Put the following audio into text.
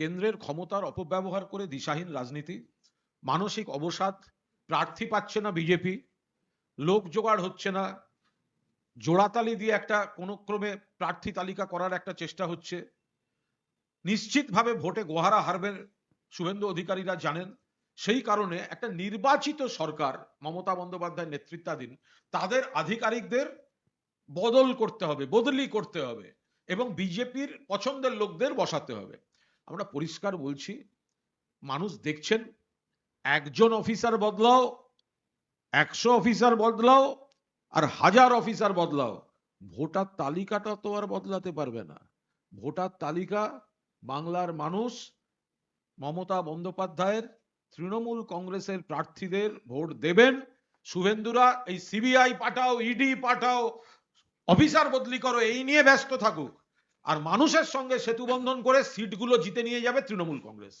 কেন্দ্রের ক্ষমতার অপব্যবহার করে দিশাহীন রাজনীতি, মানসিক অবসাদ, প্রার্থী পাচ্ছে না বিজেপি, লোক জোগাড় হচ্ছে না, জোড়াতালি দিয়ে একটা কোনো ক্রমে প্রার্থী তালিকা করার একটা চেষ্টা হচ্ছে। নিশ্চিতভাবে ভোটে গোহারা হারবেন শুভেন্দু অধিকারীরা জানেন, সেই কারণে একটা নির্বাচিত সরকার, মমতা বন্দ্যোপাধ্যায় নেতৃত্বাধীন, তাদের আধিকারিকদের বদল করতে হবে, বদলি করতে হবে এবং বিজেপির পছন্দের লোকদের বসাতে হবে। আমরা পরিষ্কার বলছি, মানুষ দেখছেন, একজন অফিসার বদলাও, একশো অফিসার বদলাও, আর হাজার অফিসার বদলাও। ভোটার তালিকাটা তো আর বদলাতে পারবে না। ভোটার তালিকা, বাংলার মানুষ, মমতা বন্দ্যোপাধ্যায়ের, তৃণমূল কংগ্রেসের প্রার্থীদের ভোট দেবেন। শুভেন্দুরা, এই সিবিআই পাঠাও, ইডি পাঠাও, অফিসার বদলি করো, এই নিয়ে ব্যস্ত থাকুক। আর মানুষের সঙ্গে সেতু বন্ধন করে সিটগুলো জিতে নিয়ে যাবে তৃণমূল কংগ্রেস।